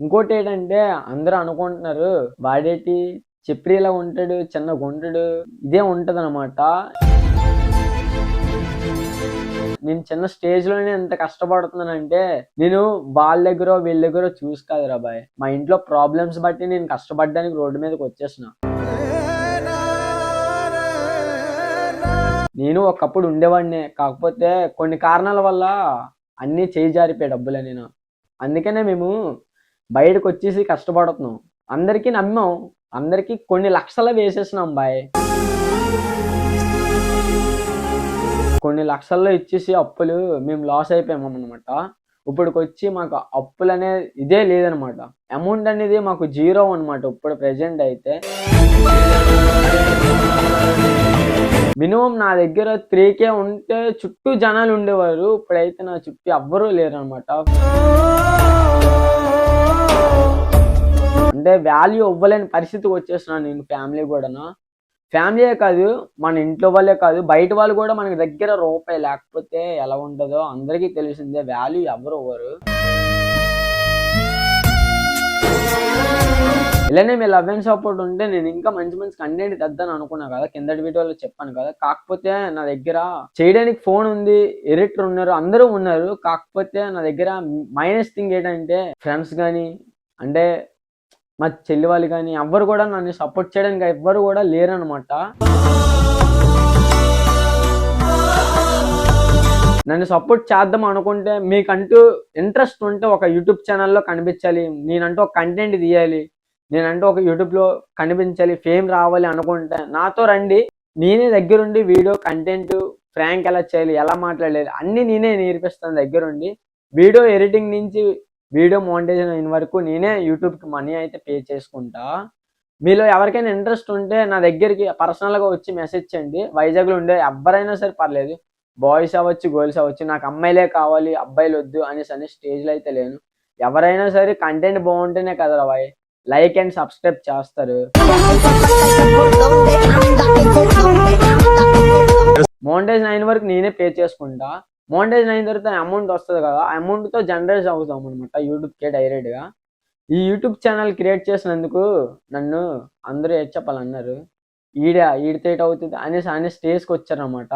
ఇంకోటి ఏంటంటే అందరూ అనుకుంటున్నారు వాడేటి చెప్రీలా ఉంటాడు చిన్న గుంటడు ఇదే ఉంటది నేను చిన్న స్టేజ్లోనే ఎంత కష్టపడుతున్నానంటే నేను వాళ్ళ దగ్గర వీళ్ళ దగ్గర చూసి కాదురా రాబాయ్ మా ఇంట్లో ప్రాబ్లమ్స్ బట్టి నేను కష్టపడడానికి రోడ్డు మీదకి వచ్చేసిన. నేను ఒకప్పుడు ఉండేవాడిని కాకపోతే కొన్ని కారణాల వల్ల అన్నీ చేయి జారిపోయాయి డబ్బులే నేను. అందుకనే మేము బయటకు వచ్చేసి కష్టపడుతున్నాం. అందరికీ నమ్మాం. అందరికీ కొన్ని లక్షలు వేసేసినాం బాయ్. కొన్ని లక్షల్లో ఇచ్చేసి అప్పులు మేము లాస్ అయిపోయాం అనమాట ఇప్పటికి వచ్చి మాకు అప్పులు అనేది ఇదే లేదనమాట అమౌంట్ అనేది మాకు జీరో అనమాట ఇప్పుడు ప్రజెంట్ అయితే. మినిమం నా దగ్గర త్రీ కే ఉంటే చుట్టూ జనాలు ఉండేవారు. ఇప్పుడైతే నా చుట్టూ ఎవ్వరూ లేరు అనమాట అంటే వాల్యూ ఇవ్వలేని పరిస్థితికి వచ్చేస్తున్నాను నేను ఫ్యామిలీ కూడా ఫ్యామిలీయే కాదు మన ఇంట్లో వాళ్ళే కాదు బయట వాళ్ళు కూడా మనకి దగ్గర రూపాయి లేకపోతే ఎలా ఉంటుందో అందరికీ తెలిసిందే వాల్యూ ఎవరు ఇవ్వరు. ఇలానే మీ లవ్ అండ్ సపోర్ట్ ఉంటే నేను ఇంకా మంచి మంచి కంటెంట్ తెద్దాను అనుకున్నా కదా కిందటి వీడియోలో చెప్పాను కదా. కాకపోతే నా దగ్గర చేయడానికి ఫోన్ ఉంది ఎడిటర్ ఉన్నారు అందరూ ఉన్నారు. కాకపోతే నా దగ్గర మైనస్ థింగ్ ఏంటంటే ఫ్రెండ్స్ కానీ అంటే మా చెల్లి వాళ్ళు కానీ ఎవ్వరు కూడా నన్ను సపోర్ట్ చేయడానికి ఎవ్వరు కూడా లేరనమాట నన్ను సపోర్ట్ చేద్దాం అనుకుంటే మీకంటూ ఇంట్రెస్ట్ ఉంటే ఒక యూట్యూబ్ ఛానల్లో కనిపించాలి. నేనంటూ ఒక కంటెంట్ తీయాలి. నేనంటూ ఒక యూట్యూబ్లో కనిపించాలి ఫేమ్ రావాలి అనుకుంటే. నాతో రండి. నేనే దగ్గరుండి వీడియో కంటెంట్ ఫ్రాంక్ ఎలా చేయాలి ఎలా మాట్లాడాలి అన్నీ నేనే నేర్పిస్తాను దగ్గరుండి. వీడియో ఎడిటింగ్ నుంచి వీడియో మోనిటైజేషన్ అయిన వరకు నేనే యూట్యూబ్కి మనీ అయితే పే చేసుకుంటా. మీలో ఎవరికైనా ఇంట్రెస్ట్ ఉంటే నా దగ్గరికి పర్సనల్గా వచ్చి మెసేజ్ చేయండి. వైజాగ్లో ఉండే ఎవరైనా సరే పర్లేదు. బాయ్స్ అవ్వచ్చు గర్ల్స్ అవ్వచ్చు నాకు అమ్మాయిలే కావాలి అబ్బాయిలు వద్దు అనేసి అనే స్టేజ్లో అయితే లేను. ఎవరైనా సరే కంటెంట్ బాగుంటేనే కదా బాయ్. లైక్ అండ్ సబ్స్క్రైబ్ చేస్తారు. మోనిటైజ్ నైన్ వరకు నేనే పే చేసుకుంటా. మోనిటైజ్ నైన్ తర్వాత అమౌంట్ వస్తుంది కదా ఆ అమౌంట్తో జనరేట్ అవుతాం అనమాట యూట్యూబ్కే డైరెక్ట్గా ఈ యూట్యూబ్ ఛానల్ క్రియేట్ చేసినందుకు నన్ను అందరూ ఏం చెప్పాలన్నారు? ఈడ ఈడితే అవుతుంది అనేసి అనే స్టేజ్కి వచ్చారనమాట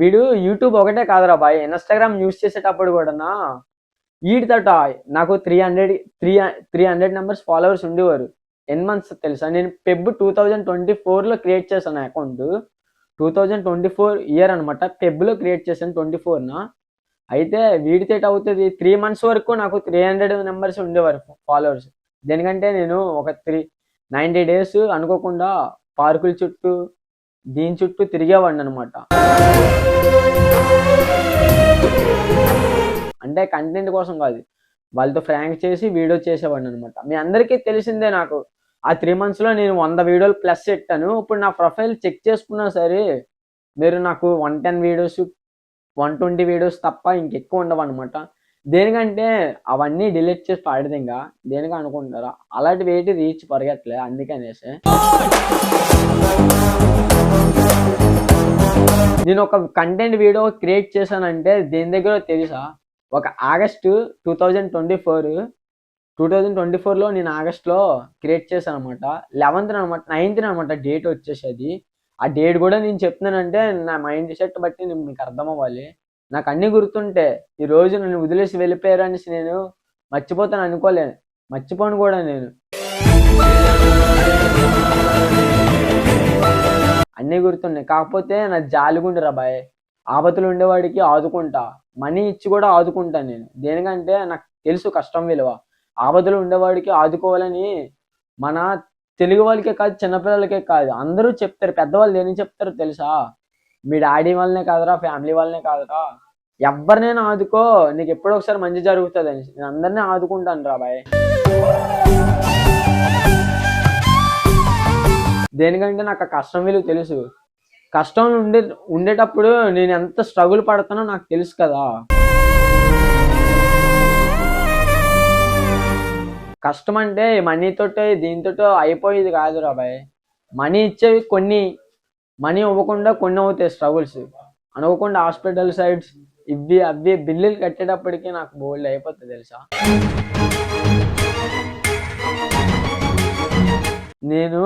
వీడు యూట్యూబ్ ఒకటే కాదురా బాయ్ ఇన్స్టాగ్రామ్ యూస్ చేసేటప్పుడు కూడా వీడితోట నాకు three hundred three three hundred numbers followers ఉండేవారు. ఎన్ మంత్స్ తెలుసా? నేను పెబ్ టూ థౌజండ్ ట్వంటీ ఫోర్లో క్రియేట్ చేశాను account two thousand twenty four year అనమాట పెబ్లో క్రియేట్ చేశాను ట్వంటీ ఫోర్న అయితే వీడితే అవుతుంది త్రీ మంత్స్ వరకు నాకు త్రీ హండ్రెడ్ నెంబర్స్ ఉండేవారు ఫాలోవర్స్ దేనికంటే నేను ఒక త్రీ నైంటీ డేస్ అనుకోకుండా పార్కుల చుట్టూ దీని చుట్టూ తిరిగేవాడిని అనమాట అంటే కంటెంట్ కోసం కాదు. వాళ్ళతో ఫ్రాంక్ చేసి వీడియో చేసేవాడిని అనమాట మీ అందరికీ తెలిసిందే నాకు. ఆ త్రీ మంత్స్లో నేను వంద వీడియోలు ప్లస్ పెట్టాను. ఇప్పుడు నా ప్రొఫైల్ చెక్ చేసుకున్నా సరే మీరు నాకు one ten videos one twenty videos తప్ప ఇంకెక్కువ ఉండవు అనమాట దేనికంటే అవన్నీ డిలీట్ చేసి పాడితే ఇంకా దేనిగా అనుకుంటారా అలాంటి వేటి రీచ్ పరిగెట్టలే అందుకనేసి. నేను ఒక కంటెంట్ వీడియో క్రియేట్ చేశానంటే దేని దగ్గర తెలుసా? ఒక August two thousand twenty four two thousand twenty ఫోర్లో నేను ఆగస్ట్లో క్రియేట్ చేశాను అనమాట లెవెన్త్ అనమాట నైన్త్ అనమాట డేట్ వచ్చేసేది. ఆ డేట్ కూడా నేను చెప్తున్నానంటే నా మైండ్ సెట్ బట్టి నేను మీకు అర్థం అవ్వాలి. నాకు అన్నీ గుర్తుంటే ఈ రోజు నన్ను వదిలేసి వెళ్ళిపోయారు అనేసి నేను మర్చిపోతాను అనుకోలేను మర్చిపోను కూడా నేను. అన్నీ గుర్తున్నాయి. కాకపోతే నా జాలిగుండు రా బాయ్. ఆపతులు ఉండేవాడికి ఆదుకుంటా. మనీ ఇచ్చి కూడా ఆదుకుంటాను నేను. దేనికంటే నాకు తెలుసు కష్టం విలువ. ఆపదలు ఉండేవాడికి ఆదుకోవాలని మన తెలుగు వాళ్ళకే కాదు చిన్నపిల్లలకే కాదు. అందరూ చెప్తారు. పెద్దవాళ్ళు ఏం చెప్తారు తెలుసా? మీ డాడీ వాళ్ళనే కాదురా ఫ్యామిలీ వాళ్ళనే కాదురా. ఎవరినైనా ఆదుకో. నీకు ఎప్పుడో ఒకసారి మంచి జరుగుతుంది. అని నేను అందరినీ ఆదుకుంటాను రా బాయ్. దేనికంటే నాకు ఆ కష్టం విలువ తెలుసు. కష్టం ఉండే ఉండేటప్పుడు నేను ఎంత స్ట్రగుల్ పడతానో నాకు తెలుసు కదా. కష్టం అంటే మనీతో దీంతో అయిపోయేది కాదు రాబాయ్ మనీ ఇచ్చేవి కొన్ని మనీ ఇవ్వకుండా కొన్ని అవుతాయి స్ట్రగుల్స్ అనుకోకుండా హాస్పిటల్ సైడ్స్ ఇవి అవి బిల్లులు కట్టేటప్పటికి నాకు బోల్డ్ అయిపోతుంది తెలుసా? నేను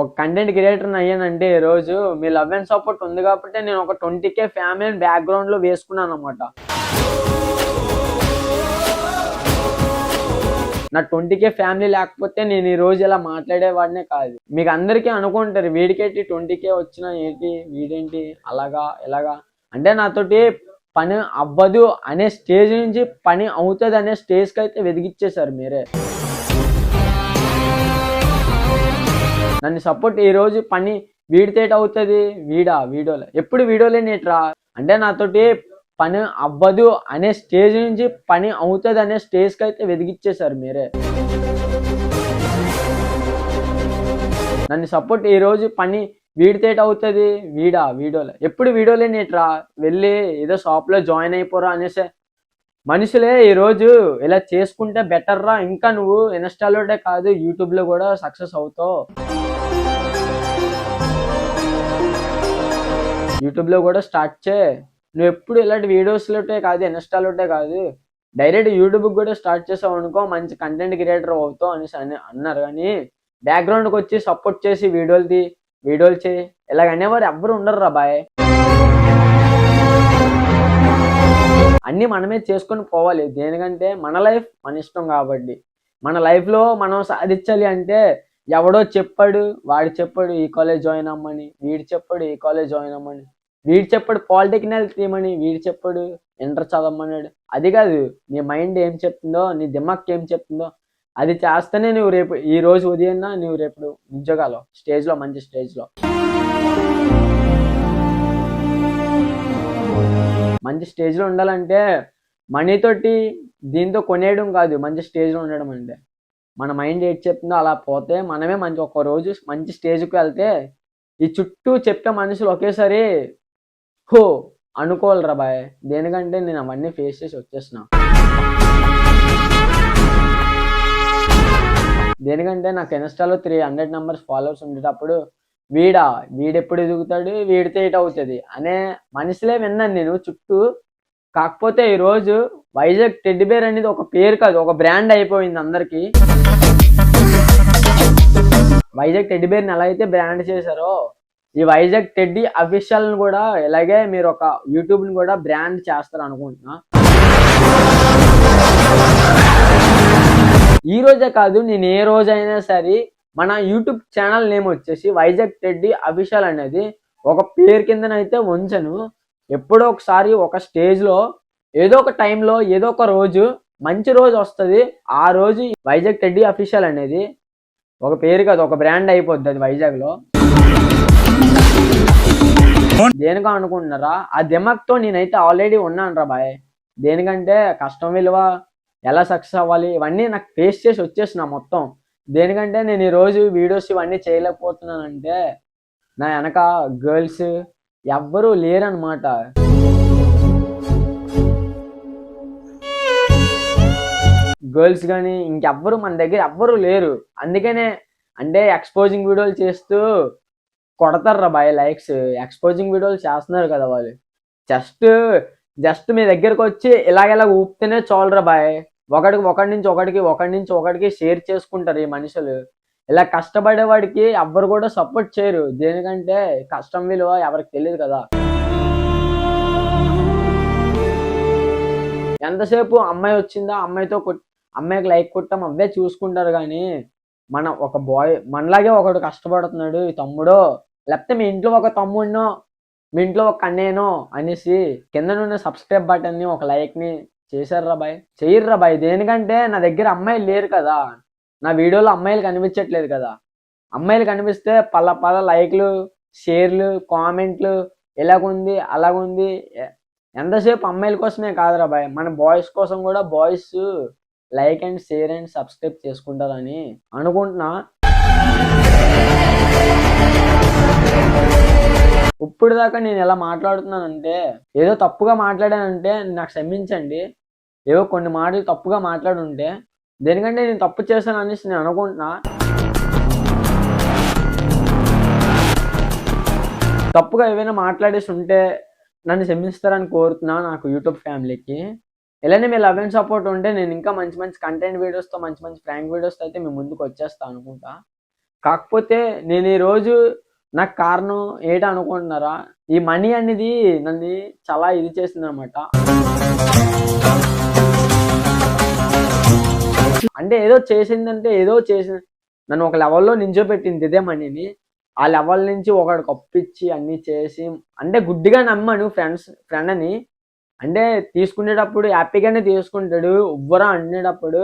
ఒక కంటెంట్ క్రియేటర్ అయ్యానంటే ఈ రోజు. మీ లవ్ అండ్ సపోర్ట్ ఉంది కాబట్టి నేను ఒక ట్వంటీ కే ఫ్యామిలీ బ్యాక్గ్రౌండ్లో వేసుకున్నాను అనమాట నా ట్వంటీ కే ఫ్యామిలీ లేకపోతే నేను ఈ రోజు ఇలా మాట్లాడేవాడినే కాదు. మీకు అందరికీ అనుకుంటారు వీడికేంటి ట్వంటీ కే వచ్చినా ఏంటి వీడేంటి అలాగా ఇలాగా. అంటే నాతోటి పని అవ్వదు అనే స్టేజ్ నుంచి పని అవుతుంది అనే స్టేజ్కి అయితే వెదిగిచ్చేశారు మీరే. నన్ను సపోర్ట్ ఈ రోజు పని వీడితేట అవుతుంది? వీడా వీడియోలో ఎప్పుడు వీడియోలే నేట్రా? అంటే నాతోటి పని అవ్వదు అనే స్టేజ్ నుంచి పని అవుతుంది అనే స్టేజ్కి అయితే వెదిగిచ్చేశారు మీరే. నన్ను సపోర్ట్ ఈ రోజు పని వీడితేట అవుతుంది? వీడా వీడియోలో ఎప్పుడు వీడియోలే నేట్రా? వెళ్ళి ఏదో షాప్లో జాయిన్ అయిపోరా అనేసి మనుషులే ఈరోజు ఇలా చేసుకుంటే బెటర్ రా. ఇంకా నువ్వు ఇన్స్టాలోనే కాదు యూట్యూబ్లో కూడా సక్సెస్ అవుతావు. యూట్యూబ్లో కూడా స్టార్ట్ చే నువ్వు ఎప్పుడు ఇలాంటి వీడియోస్లోటే కాదు ఇన్స్టాలోటే కాదు. డైరెక్ట్ యూట్యూబ్ కూడా స్టార్ట్ చేసావు అనుకో మంచి కంటెంట్ క్రియేటర్ అవుతావు అనేసి అని అన్నారు. కానీ బ్యాక్గ్రౌండ్కి వచ్చి సపోర్ట్ చేసి వీడియోలు తీ వీడియోలు చేయి. ఇలాగ అనేవారు ఎవ్వరు ఉండరు రా బాయ్. అన్నీ మనమే చేసుకొని పోవాలి. దేనికంటే మన లైఫ్ మన ఇష్టం కాబట్టి. మన లైఫ్లో మనం సాధించాలి అంటే ఎవడో చెప్పాడు వాడు చెప్పాడు ఈ కాలేజ్ జాయిన్ అమ్మని వీడు చెప్పాడు ఈ కాలేజ్ జాయిన్ అమ్మని వీడు చెప్పాడు పాలిటెక్నిక్ తీయమని వీడు చెప్పాడు ఇంటర్ చదవమన్నాడు. అది కాదు నీ మైండ్ ఏం చెప్తుందో నీ దిమాక్ ఏం చెప్తుందో అది చేస్తేనే నువ్వు రేపు ఈ రోజు ఉదయం నువ్వు రేపు ఉద్యోగాలు స్టేజ్లో మంచి స్టేజ్లో. మంచి స్టేజ్లో ఉండాలంటే మనీతోటి దీంతో కొనేయడం కాదు మంచి స్టేజ్లో ఉండడం అంటే. మన మైండ్ ఏది చెప్తుందో అలా పోతే మనమే మంచి ఒక రోజు మంచి స్టేజ్కి వెళ్తే ఈ చుట్టూ చెప్పే మనుషులు ఒకేసారి హో అనుకోవాలరా బాయ్. దేనికంటే నేను అవన్నీ ఫేస్ చేసి వచ్చేసిన దేనికంటే నాకు ఇన్స్టాలో త్రీ హండ్రెడ్ నెంబర్స్ ఫాలోవర్స్ ఉండేటప్పుడు వీడా వీడెప్పుడు ఎదుగుతాడు? వీడితే ఇటు అవుతుంది? అనే మనిషిలే విన్నాను నేను. చుట్టూ కాకపోతే ఈరోజు వైజాగ్ టెడ్డి బేర్ అనేది ఒక పేరు కాదు ఒక బ్రాండ్ అయిపోయింది అందరికీ. వైజాగ్ టెడ్డి బేర్ని ఎలా అయితే బ్రాండ్ చేశారో ఈ వైజాగ్ టెడ్డి అఫీషియల్ని కూడా ఇలాగే మీరు ఒక యూట్యూబ్ని కూడా బ్రాండ్ చేస్తారు అనుకుంటున్నా. ఈ రోజే కాదు నేను ఏ రోజైనా సరే మన యూట్యూబ్ ఛానల్ నేమ్ వచ్చేసి వైజాగ్ టెడ్డి అఫీషియల్ అనేది ఒక పేరు కిందనైతే ఉంచను ఎప్పుడో ఒకసారి ఒక స్టేజ్లో ఏదో ఒక టైంలో ఏదో ఒక రోజు మంచి రోజు వస్తుంది. ఆ రోజు వైజాగ్ టెడ్డి అఫీషియల్ అనేది ఒక పేరు కాదు ఒక బ్రాండ్ అయిపోద్ది అది వైజాగ్లో. దేనికో అనుకుంటున్నారా? ఆ దిమాక్తో నేనైతే ఆల్రెడీ ఉన్నాను రా బాయ్. దేనికంటే కష్టం విలువ ఎలా సక్సెస్ అవ్వాలి ఇవన్నీ నాకు ఫేస్ చేసి వచ్చేసిన మొత్తం. దేనికంటే నేను ఈరోజు వీడియోస్ ఇవన్నీ చేయలేకపోతున్నానంటే నా వెనక గర్ల్స్ ఎవ్వరూ లేరనమాట గర్ల్స్ కానీ ఇంకెవ్వరు మన దగ్గర ఎవ్వరూ లేరు. అందుకనే అంటే ఎక్స్పోజింగ్ వీడియోలు చేస్తూ కొడతారు బాయ్ లైక్స్ ఎక్స్పోజింగ్ వీడియోలు చేస్తున్నారు కదా వాళ్ళు. జస్ట్ జస్ట్ మీ దగ్గరకు వచ్చి ఇలాగ ఊపితేనే చూడరా బాయ్. ఒకడికి ఒకటి నుంచి ఒకడికి ఒకటి నుంచి ఒకడికి షేర్ చేసుకుంటారు ఈ మనుషులు. ఇలా కష్టపడేవాడికి ఎవ్వరు కూడా సపోర్ట్ చేయరు. దేనికంటే కష్టం విలువ ఎవరికి తెలియదు కదా. ఎంతసేపు అమ్మాయి వచ్చిందా అమ్మాయితో అమ్మాయికి లైక్ కొట్టాం అవే చూసుకుంటారు కానీ మన ఒక బాయ్ మనలాగే ఒకడు కష్టపడుతున్నాడు ఈ తమ్ముడో లేకపోతే మీ ఇంట్లో ఒక తమ్ముడినో మీ ఇంట్లో ఒక అన్నేనో అనేసి కింద నుండి సబ్స్క్రైబ్ బటన్ని ఒక లైక్ని చేశారా బాయ్? చెయ్యర్రా బాయ్. దేనికంటే నా దగ్గర అమ్మాయిలు లేరు కదా. నా వీడియోలో అమ్మాయిలు కనిపించట్లేదు కదా. అమ్మాయిలు కనిపిస్తే పల్ల పల్ల లైక్లు షేర్లు కామెంట్లు ఎలాగుంది అలాగుంది. ఎంతసేపు అమ్మాయిల కోసమే కాదురా బాయ్. మన బాయ్స్ కోసం కూడా boys like and share and subscribe చేసుకుంటారని అనుకుంటున్నా. ఇప్పుడు దాకా నేను ఎలా మాట్లాడుతున్నానంటే ఏదో తప్పుగా మాట్లాడానంటే నాకు క్షమించండి. ఏవో కొన్ని మాటలు తప్పుగా మాట్లాడుంటే దేనికంటే నేను తప్పు చేశాను అనేసి నేను అనుకుంటున్నా. తప్పుగా ఏవైనా మాట్లాడేసి ఉంటే నన్ను క్షమిస్తారని కోరుతున్నా నాకు యూట్యూబ్ ఫ్యామిలీకి. ఇలానే మీ లవ్ అండ్ సపోర్ట్ ఉంటే నేను ఇంకా మంచి మంచి కంటెంట్ వీడియోస్తో మంచి మంచి ప్రాంక్ వీడియోస్తో అయితే మీ ముందుకు వచ్చేస్తాను అనుకుంటా. కాకపోతే నేను ఈరోజు నాకు కారణం ఏట అనుకుంటున్నారా? ఈ మనీ అనేది నన్ను చాలా ఇది చేసింది అనమాట అంటే ఏదో చేసిందంటే ఏదో చేసింది. నన్ను ఒక లెవెల్లో నించోబెట్టింది ఇదే మనీని ఆ లెవెల్ నుంచి ఒకడికి అప్పిచ్చి అన్ని చేసి అంటే గుడ్డిగా నమ్మాను ఫ్రెండ్స్ ఫ్రెండ్ అని అంటే తీసుకునేటప్పుడు హ్యాపీగానే తీసుకుంటాడు ఉవ్వరా అనేటప్పుడు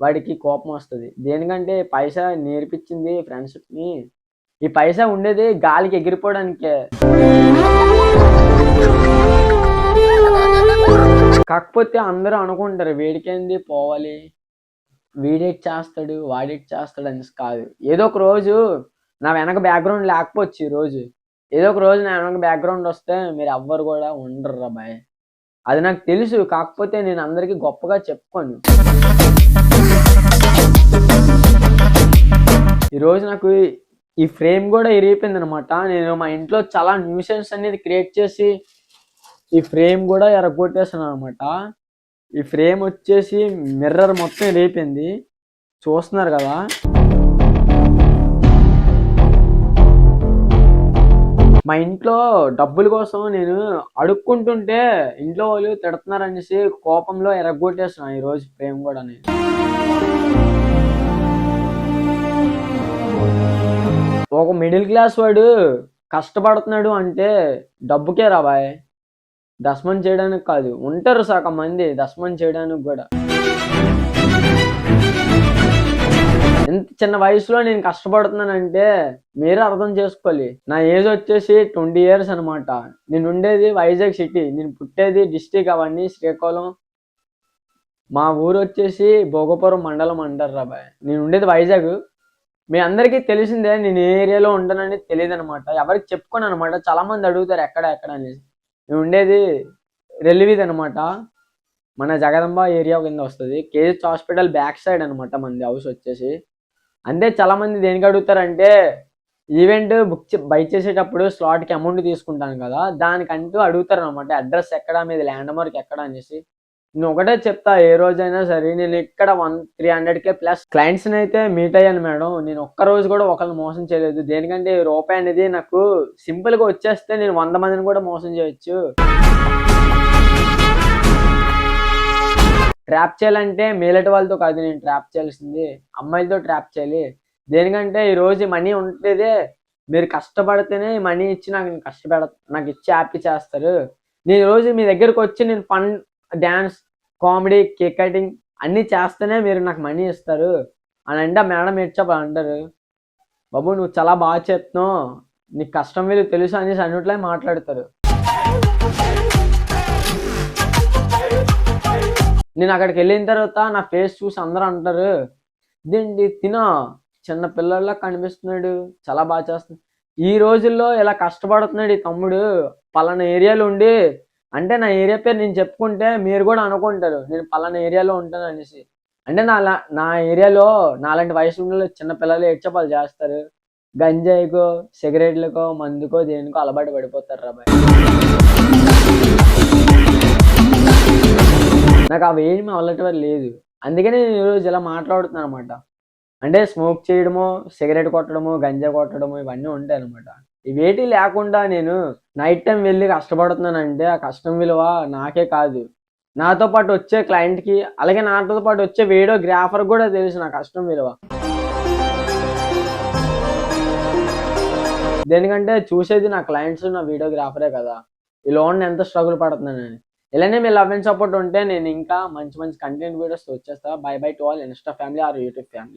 వాడికి కోపం వస్తుంది. దేనికంటే పైసా నేర్పించింది ఫ్రెండ్షిప్ని ఈ పైసా ఉండేది గాలికి ఎగిరిపోవడానికే. కాకపోతే అందరూ అనుకుంటారు వేడికేంది? పోవాలి. వీడేట్ చేస్తాడు వాడేట్ చేస్తాడు అని కాదు. ఏదో ఒక రోజు నా వెనక బ్యాక్గ్రౌండ్ లేకపోవచ్చు ఈ రోజు. ఏదో ఒక రోజు నా వెనక బ్యాక్గ్రౌండ్ వస్తే మీరు ఎవ్వరు కూడా ఉండరు రా బాయ్. అది నాకు తెలుసు. కాకపోతే నేను అందరికీ గొప్పగా చెప్పుకోను. ఈరోజు నాకు ఈ ఫ్రేమ్ కూడా ఇరిగిపోయింది అనమాట నేను మా ఇంట్లో చాలా న్యూసెన్స్ అనేది క్రియేట్ చేసి ఈ ఫ్రేమ్ కూడా ఎరగొట్టేసాను అనమాట ఈ ఫ్రేమ్ వచ్చేసి మిర్రర్ మొత్తం ఇరిగిపోయింది చూస్తున్నారు కదా? మా ఇంట్లో డబ్బుల కోసం నేను అడుక్కుంటుంటే ఇంట్లో వాళ్ళు తిడుతున్నారనేసి కోపంలో ఎరగొట్టేస్తున్నా ఈ రోజు ఫ్రేమ్ కూడా నేను. ఒక మిడిల్ క్లాస్ వాడు కష్టపడుతున్నాడు అంటే డబ్బుకే రాబాయ్ దస్మం చేయడానికి కాదు ఉంటారు సగం మంది దస్మం చేయడానికి కూడా. ఎంత చిన్న వయసులో నేను కష్టపడుతున్నానంటే మీరే అర్థం చేసుకోవాలి. నా ఏజ్ వచ్చేసి ట్వంటీ ఇయర్స్ అనమాట నేను ఉండేది వైజాగ్ సిటీ నేను పుట్టేది డిస్టిక్ అవన్నీ శ్రీకాకుళం. మా ఊరు వచ్చేసి భోగపురం మండలం అంటారు రాబాయ్ నేను ఉండేది వైజాగ్. మీ అందరికీ తెలిసిందే నేను ఏ ఏరియాలో ఉంటానని తెలియదు అనమాట ఎవరికి చెప్పుకోను అనమాట చాలా మంది అడుగుతారు ఎక్కడ ఎక్కడ అనేసి. నేను ఉండేది రెల్వీద్ అనమాట మన జగదంబ ఏరియా కింద వస్తుంది. కేజీహెచ్ హాస్పిటల్ బ్యాక్ సైడ్ అనమాట మనది హౌస్ వచ్చేసి. అంతే చాలా మంది దేనికి అడుగుతారంటే ఈవెంట్ బుక్ బై చేసేటప్పుడు స్లాట్కి అమౌంట్ తీసుకుంటాను కదా దానికంటూ అడుగుతారు అనమాట అడ్రస్ ఎక్కడ మీది ల్యాండ్ మార్క్ ఎక్కడ అనేసి. నేను ఒకటే చెప్తా ఏ రోజైనా సరే నేను ఇక్కడ వన్ త్రీ హండ్రెడ్కే ప్లస్ క్లయింట్స్ని అయితే మీట్ అయ్యాను మేడం. నేను ఒక్క రోజు కూడా ఒకరిని మోసం చేయలేదు. దేనికంటే ఈ రూపాయి అనేది నాకు సింపుల్గా వచ్చేస్తే నేను వంద మందిని కూడా మోసం చేయొచ్చు. ట్రాప్ చేయాలంటే మేలటి వాళ్ళతో కాదు నేను ట్రాప్ చేయాల్సింది. అమ్మాయిలతో ట్రాప్ చేయాలి. దేనికంటే ఈ రోజు మనీ ఉంటేదే మీరు కష్టపడితేనే మనీ ఇచ్చి నాకు కష్టపడ నాకు ఇచ్చి హ్యాపీ చేస్తారు. నేను రోజు మీ దగ్గరకు వచ్చి నేను fun dance comedy cake cutting అన్నీ చేస్తేనే మీరు నాకు మనీ ఇస్తారు. అని అంటే మేడం ఏడ్చాప అంటారు. బాబు నువ్వు చాలా బాగా చేస్తున్నావు. నీకు కష్టం వీళ్ళు తెలుసు అనేసి అన్నిట్లో మాట్లాడతారు. నేను అక్కడికి వెళ్ళిన తర్వాత నా ఫేస్ చూసి అందరూ అంటారు ఇదేంటి? తిన. చిన్న పిల్లల్లా కనిపిస్తున్నాడు. చాలా బాగా చేస్తున్నాడు. ఈ రోజుల్లో ఇలా కష్టపడుతున్నాడు ఈ తమ్ముడు. పలానా ఏరియాలో ఉండి అంటే నా ఏరియా పేరు నేను చెప్పుకుంటే మీరు కూడా అనుకుంటారు. నేను పలానా ఏరియాలో ఉంటాను అనేసి. అంటే నా లా- నా ఏరియాలో నాలాంటి వయసు చిన్న పిల్లలు ఏడ్చపాలు చేస్తారు. గంజాయికో సిగరెట్లకో మందుకో దేనికో అలవాటు పడిపోతారు రాబాయ్ నాకు అవి ఏమి అలవాటు లేదు. అందుకే నేను ఈరోజు ఇలా మాట్లాడుతున్నాను అనమాట అంటే స్మోక్ చేయడము సిగరెట్ కొట్టడము గంజా కొట్టడము ఇవన్నీ ఉంటాయి అనమాట ఇవేటి లేకుండా నేను నైట్ టైం వెళ్ళి కష్టపడుతున్నానంటే ఆ కష్టం విలువ నాకే కాదు. నాతో పాటు వచ్చే క్లయింట్కి అలాగే నాతో పాటు వచ్చే వీడియోగ్రాఫర్ కూడా తెలుసు నా కష్టం విలువ. దేనికంటే చూసేది నా క్లయింట్స్ నా వీడియోగ్రాఫరే కదా. ఈ లోన్ ఎంత స్ట్రగుల్ పడుతున్నానని. ఇలానే మీ లవ్ అండ్ సపోర్ట్ ఉంటే నేను ఇంకా మంచి మంచి కంటెంట్ వీడియోస్ వచ్చేస్తా. Bye bye to all Insta family or YouTube family